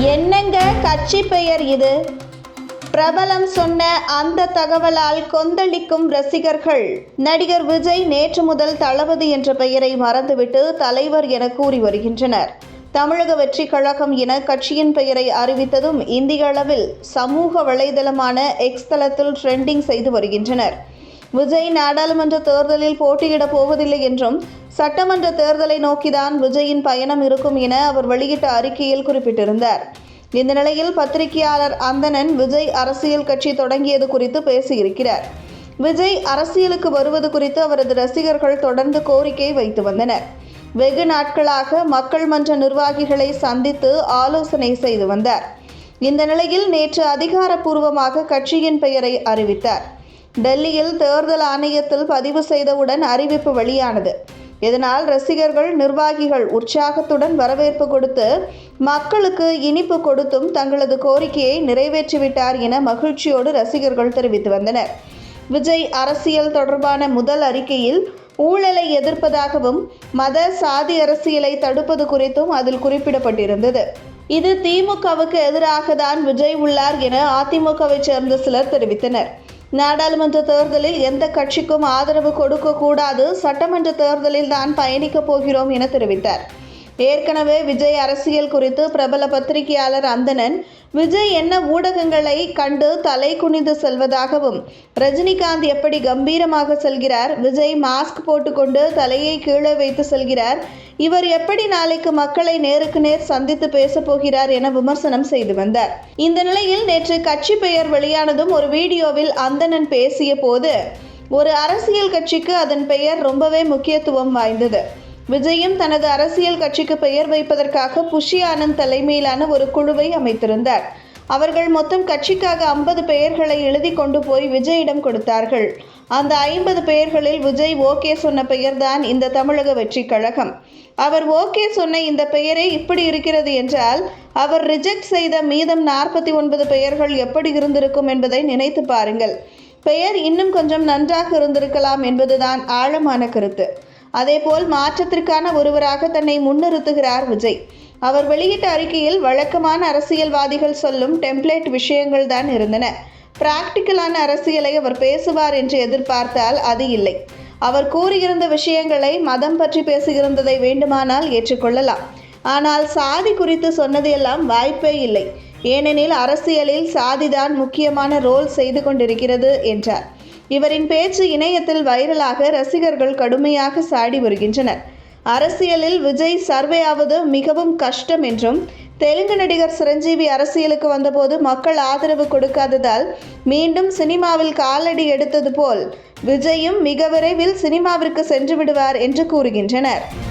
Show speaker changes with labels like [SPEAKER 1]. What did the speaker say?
[SPEAKER 1] என்னங்க கட்சி பெயர் இது? பிரபலம் சொன்ன அந்த தகவலால் கொந்தளிக்கும் ரசிகர்கள். நடிகர் விஜய் நேற்று முதல் தளபதி என்ற பெயரை மறந்துவிட்டு தலைவர் என கூறி வருகின்றனர். தமிழக வெற்றி கழகம் என கட்சியின் பெயரை அறிவித்ததும் இந்திய அளவில் சமூக வலைதளமான எக்ஸ் தளத்தில் ட்ரெண்டிங் செய்து வருகின்றனர். விஜய் நாடாளுமன்ற தேர்தலில் போட்டியிடப் போவதில்லை என்றும் சட்டமன்ற தேர்தலை நோக்கிதான் விஜயின் பயணம் இருக்கும் என அவர் வெளியிட்ட அறிக்கையில் குறிப்பிட்டிருந்தார். இந்த நிலையில் பத்திரிகையாளர் அந்தணன் விஜய் அரசியல் கட்சி தொடங்கியது குறித்து பேசியிருக்கிறார். விஜய் அரசியலுக்கு வருவது குறித்து அவரது ரசிகர்கள் தொடர்ந்து கோரிக்கை வைத்து வந்தனர். வெகு நாட்களாக மக்கள் மன்ற நிர்வாகிகளை சந்தித்து ஆலோசனை செய்து வந்தார். இந்த நிலையில் நேற்று அதிகாரப்பூர்வமாக கட்சியின் பெயரை அறிவித்தார். டெல்லியில் தேர்தல் ஆணையத்தில் பதிவு செய்தவுடன் அறிவிப்பு வெளியானது. இதனால் ரசிகர்கள் நிர்வாகிகள் உற்சாகத்துடன் வரவேற்பு கொடுத்து மக்களுக்கு இனிப்பு கொடுத்தும் தங்களது கோரிக்கையை நிறைவேற்றிவிட்டார் என மகிழ்ச்சியோடு ரசிகர்கள் தெரிவித்து வந்தனர். விஜய் அரசியல் தொடர்பான முதல் அறிக்கையில் ஊழலை எதிர்ப்பதாகவும் மத சாதி அரசியலை தடுப்பது குறித்தும் அதில் குறிப்பிடப்பட்டிருந்தது. இது திமுகவுக்கு எதிராக தான் விஜய் உள்ளார் என அதிமுகவை சேர்ந்த சிலர் தெரிவித்தனர். நாடாளுமன்ற தேர்தலில் எந்த கட்சிக்கும் ஆதரவு கொடுக்கக்கூடாது. சட்டமன்ற தேர்தலில் தான் பயணிக்கப் போகிறோம் என தெரிவித்தார். ஏற்கனவே விஜய் அரசியல் குறித்து பிரபல பத்திரிகையாளர் அந்தணன் விஜய் என்ன ஊடகங்களை கண்டு தலை குனிந்து செல்வதாகவும் ரஜினிகாந்த் எப்படி கம்பீரமாக செல்கிறார் விஜய் மாஸ்க் போட்டுக்கொண்டு தலையை கீழே வைத்து செல்கிறார் இவர் எப்படி நாளைக்கு மக்களை நேருக்கு நேர் சந்தித்து பேசப் போகிறார் என விமர்சனம் செய்து வந்தார். இந்த நிலையில் நேற்று கட்சி பெயர் வெளியானதும் ஒரு வீடியோவில் அந்தணன் பேசிய போது ஒரு அரசியல் கட்சிக்கு அதன் பெயர் ரொம்பவே முக்கியத்துவம் வாய்ந்தது. விஜயும் தனது அரசியல் கட்சிக்கு பெயர் வைப்பதற்காக புஷி ஆனந்த் தலைமையிலான ஒரு குழுவை அமைத்திருந்தார். அவர்கள் மொத்தம் கட்சிக்காக ஐம்பது பெயர்களை எழுதி கொண்டு போய் விஜயிடம் கொடுத்தார்கள். அந்த ஐம்பது பெயர்களில் விஜய் ஓகே சொன்ன பெயர்தான் இந்த தமிழக வெற்றி கழகம். அவர் ஓகே சொன்ன இந்த பெயரே இப்படி இருக்கிறது என்றால் அவர் ரிஜெக்ட் செய்த மீதம் நாற்பத்தி ஒன்பது பெயர்கள் எப்படி இருந்திருக்கும் என்பதை நினைத்து பாருங்கள். பெயர் இன்னும் கொஞ்சம் நன்றாக இருந்திருக்கலாம் என்பதுதான் ஆழமான கருத்து. அதேபோல் மாற்றத்திற்கான ஒருவராக தன்னை முன்னிறுத்துகிறார் விஜய். அவர் வெளியிட்ட அறிக்கையில் வழக்கமான அரசியல்வாதிகள் சொல்லும் டெம்ப்ளேட் விஷயங்கள் தான் இருந்தன. பிராக்டிக்கலான அரசியலை அவர் பேசுவார் என்று எதிர்பார்த்தால் அது இல்லை. அவர் கூறியிருந்த விஷயங்களை மதம் பற்றி பேசுகிறதை வேண்டுமானால் ஏற்றுக்கொள்ளலாம். ஆனால் சாதி குறித்து சொன்னது எல்லாம் வாய்ப்பே இல்லை. ஏனெனில் அரசியலில் சாதிதான் முக்கியமான ரோல் செய்து கொண்டிருக்கிறது என்றார். இவரின் பேச்சு இணையத்தில் வைரலாக ரசிகர்கள் கடுமையாக சாடி வருகின்றனர். அரசியலில் விஜய் சர்வே மிகவும் கஷ்டம் என்றும் தெலுங்கு நடிகர் சிரஞ்சீவி அரசியலுக்கு வந்தபோது மக்கள் ஆதரவு கொடுக்காததால் மீண்டும் சினிமாவில் காலடி எடுத்தது போல் விஜயும் மிக விரைவில் சினிமாவிற்கு சென்று விடுவார் என்று கூறுகின்றனர்.